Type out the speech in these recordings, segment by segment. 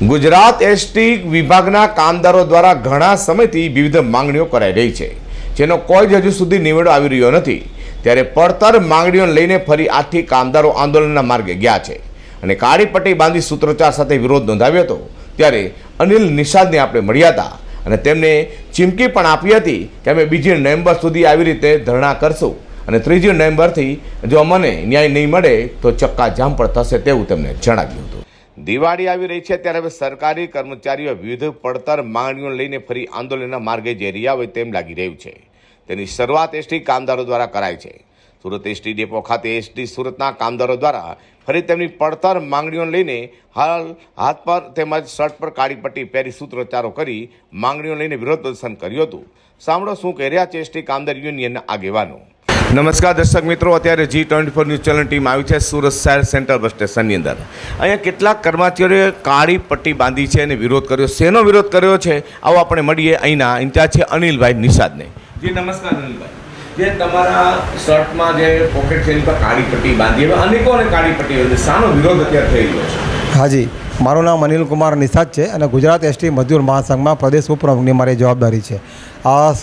Gujarat ST વિભાગના કામદારો દ્વારા ઘણા સમયથી વિવિધ માંગણીઓ કરાઈ રહી છે, જેનો કોઈ જ હજુ સુધી નિવેડો આવી રહ્યો નથી. ત્યારે પડતર માંગણીઓ લઈને ફરી આથી કામદારો આંદોલનના માર્ગે ગયા છે. અને કાળી પટ્ટી બાંધી સૂત્રોચ્ચાર સાથે વિરોધ નોંધાવ્યો હતો, ત્યારે અનિલ નિષાદને આપણે મળ્યા હતા અને તેમને ચીમકી પણ આપી હતી કે અમે બીજી નવેમ્બર સુધી આવી રીતે ધરણા કરશું અને ત્રીજી નવેમ્બરથી જો અમને ન્યાય નહીં મળે તો ચક્કા જામ પણ થશે તેવું તેમને જણાવ્યું હતું. દિવાળી આવી રહી છે ત્યારે હવે સરકારી કર્મચારીઓ વિવિધ પડતર માંગણીઓ લઈને ફરી આંદોલનના માર્ગે જઈ રહ્યા હોય તેમ લાગી રહ્યું છે. તેની શરૂઆત એસટી કામદારો દ્વારા કરાય છે. સુરત એસટી ડેપો ખાતે એસટી સુરતના કામદારો દ્વારા ફરી તેમની પડતર માંગણીઓ લઈને હાલ હાથ પર તેમજ શર્ટ પર કાળી પટ્ટી પહેરી સૂત્રોચ્ચારો કરી માંગણીઓ લઈને વિરોધ પ્રદર્શન કર્યું હતું. સાંભળો શું કહી રહ્યા છે એસટી કામદાર યુનિયનના આગેવાનો. નમસ્કાર દર્શક મિત્રો, અત્યારે G twenty four news channel team આવી છે સુરત શહેર સેન્ટ્રલ બસ સ્ટેશનની અંદર. અહીંયા કેટલાક કર્મચારીઓએ કાળી પટ્ટી બાંધી છે અને વિરોધ કર્યો. શેનો વિરોધ કર્યો છે? આવો આપણે મળીએ અહીંના ઇન્ચાર્જ છે અનિલભાઈ નિષાદને. જી, નમસ્કાર અનિલભાઈ. જે તમારા શર્ટમાં જે પોકેટ છે એની પર કાળી પટ્ટી બાંધી હવે અનેકોને કાળી પટ્ટી છે. શાનો વિરોધ અત્યારે થઈ રહ્યો છે? હાજી મારું નામ અનિલ કુમાર નિષાદ છે અને ગુજરાત એસટી મજદૂર મહાસંઘમાં પ્રદેશ ઉપપ્રમુખની મારી જવાબદારી છે.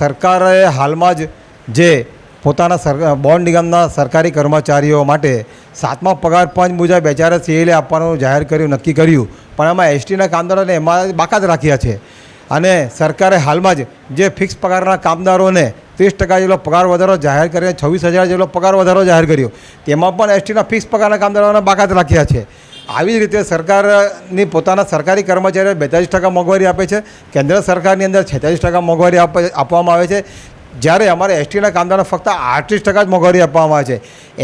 સરકારે હાલમાં જ જે પોતાના બોન્ડ નિગમના સરકારી કર્મચારીઓ માટે સાતમા પગાર પંચ મુજબ બેચારા સીએલે આપવાનું જાહેર કર્યું, નક્કી કર્યું. પણ એમાં એસટીના કામદારોને એમાં બાકાત રાખ્યા છે. અને સરકારે હાલમાં જ જે ફિક્સ પગારના કામદારોને ત્રીસ ટકા જેટલો પગાર વધારો જાહેર કરીને છવ્વીસ હજાર જેટલો પગાર વધારો જાહેર કર્યો, તેમાં પણ એસટીના ફિક્સ પગારના કામદારોને બાકાત રાખ્યા છે. આવી જ રીતે સરકારની પોતાના સરકારી કર્મચારીઓ બેતાલીસ ટકા મોંઘવારી આપે છે. કેન્દ્ર સરકારની અંદર છેતાલીસ ટકા મોંઘવારી આપે, આપવામાં આવે છે. જ્યારે અમારે એસટીના કામદારોને ફક્ત આઠત્રીસ ટકા જ મોંઘવારી આપવામાં આવે છે.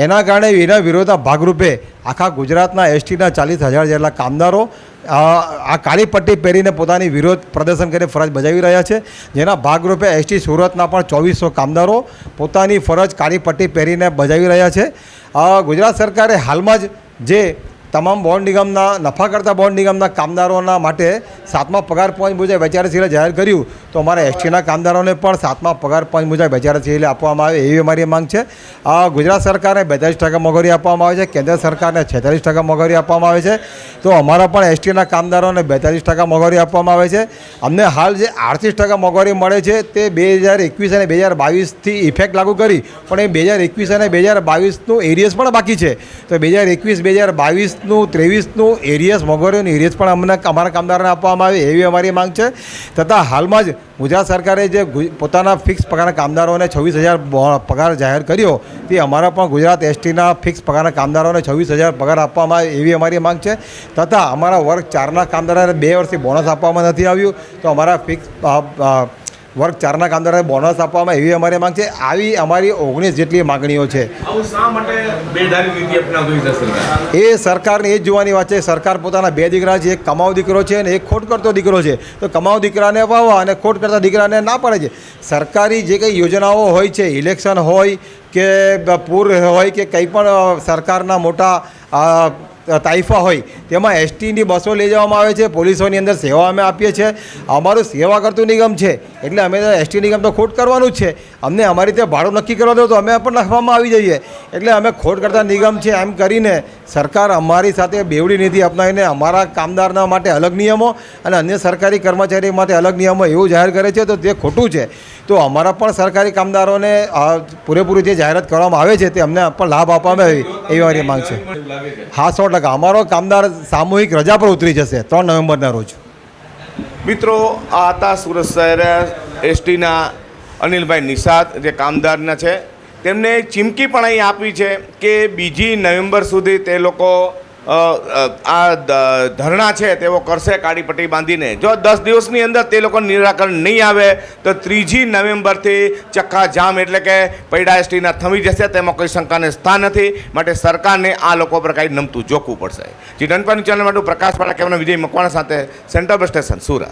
એના કારણે એના વિરોધના ભાગરૂપે આખા ગુજરાતના એસટીના ચાલીસ હજાર જેટલા કામદારો આ કાળી પટ્ટી પહેરીને પોતાની વિરોધ પ્રદર્શન કરીને ફરજ બજાવી રહ્યા છે. જેના ભાગરૂપે એસટી સુરતના પણ ચોવીસો કામદારો પોતાની ફરજ કાળી પટ્ટી પહેરીને બજાવી રહ્યા છે. ગુજરાત સરકારે હાલમાં જ જે તમામ બોન્ડ નિગમના નફા કરતા બોન્ડ નિગમના કામદારોના માટે સાતમા પગાર પંચ મુજબ વેચારશીલે જાહેર કર્યું. તો અમારા એસટીના કામદારોને પણ સાતમા પગાર પંચ મુજબ વેચારશીલે આપવામાં આવે એવી અમારી માંગ છે. ગુજરાત સરકારને બેતાલીસ ટકા મોંઘવારી આપવામાં આવે છે, કેન્દ્ર સરકારને છેતાલીસ ટકા મોંઘવારી આપવામાં આવે છે. તો અમારા પણ એસટીના કામદારોને બેતાલીસ ટકા મોંઘવારી આપવામાં આવે છે. અમને હાલ જે આડત્રીસ ટકા મોંઘવારી મળે છે, તે બે હજાર એકવીસ અને બે હજાર બાવીસથી ઇફેક્ટ લાગુ કરી. પણ એ બે હજાર એકવીસ અને બે હજાર બાવીસનું એરિયસ પણ બાકી છે. તો બે હજાર એકવીસ, બે હજાર બાવીસનું ત્રેવીસનું એરિયસ મોંઘવારીનું એરિયસ પણ અમને અમારા કામદારોને આપવામાં આવે એવી અમારી માંગ છે. તથા હાલમાં જ ગુજરાત સરકારે જે પોતાના ફિક્સ પગારના કામદારોને છવ્વીસ હજાર પગાર જાહેર કર્યો, તે અમારા પણ ગુજરાત એસટીના ફિક્સ પગારના કામદારોને છવ્વીસ હજાર પગાર આપવામાં આવે એવી અમારી માંગ છે. તથા અમારા વર્ગ ચારના કામદારોને બે વર્ષથી બોનસ આપવામાં નથી આવ્યું, તો અમારા ફિક્સ વર્ગ ચારના કામદારોને બોનસ આપવામાં એવી અમારી માંગ છે. આવી અમારી ઓગણીસ જેટલી માગણીઓ છે. એ સરકારને એ જ જોવાની વાત છે. સરકાર પોતાના બે દીકરા છે એક કમાવ દીકરો છે અને એક ખોટ કરતો દીકરો છે. તો કમાવ દીકરાને વાવવા અને ખોટ કરતા દીકરાને ના પાડે છે. સરકારી જે કંઈ યોજનાઓ હોય છે ઇલેક્શન હોય કે પૂર હોય કે કંઈ પણ સરકારના મોટા તાઇફા હોય, તેમાં એસટીની બસો લઈ જવામાં આવે છે, પોલીસોની અંદર સેવા અમે આપીએ છીએ. અમારું સેવા કરતું નિગમ છે, એટલે અમે એસટી નિગમ તો ખોટ કરવાનું જ છે. અમને અમારી રીતે ભાડું નક્કી કરવા દો તો અમે પણ લખવામાં આવી જઈએ. એટલે અમે ખોટ કરતા નિગમ છે, એમ કરીને સરકાર અમારી સાથે બેવડી નીતિ અપનાવીને અમારા કામદારના માટે અલગ નિયમો અને અન્ય સરકારી કર્મચારી માટે અલગ નિયમો એવું જાહેર કરે છે, તો તે ખોટું છે. તો અમારા પણ સરકારી કામદારોને પૂરેપૂરી જે જાહેરાત કરવામાં આવે છે, તે અમને પણ લાભ આપવામાં આવે, એવી મારી માંગ છે. હા સો ટકા. અમારો કામદાર સામૂહિક રજા પર ઉતરી જશે ત્રણ નવેમ્બરના રોજ. મિત્રો આ હતા સુરત શહેર એસટીના અનિલભાઈ નિષાદ જે કામદારના છે. તેમને ચીમકી પણ અહીં આપી છે કે બીજી નવેમ્બર સુધી તે લોકો આ ધરણા છે તેઓ કરશે કાળી પટ્ટી બાંધીને. જો દસ દિવસની અંદર તે લોકો નિરાકરણ નહીં આવે, તો ત્રીજી નવેમ્બરથી ચક્કા જામ એટલે કે પૈડા એસટીના થમી જશે, તેમાં કોઈ શંકાને સ્થાન નથી. માટે સરકારને આ લોકો પર કાંઈ નમતું જોખવું પડશે. જી ડનપાની ચેનલ માટે પ્રકાશ પાડા કેમેરા વિજય મકવાણા સાથે સેન્ટ્રલ બસ સ્ટેશન, સુરત.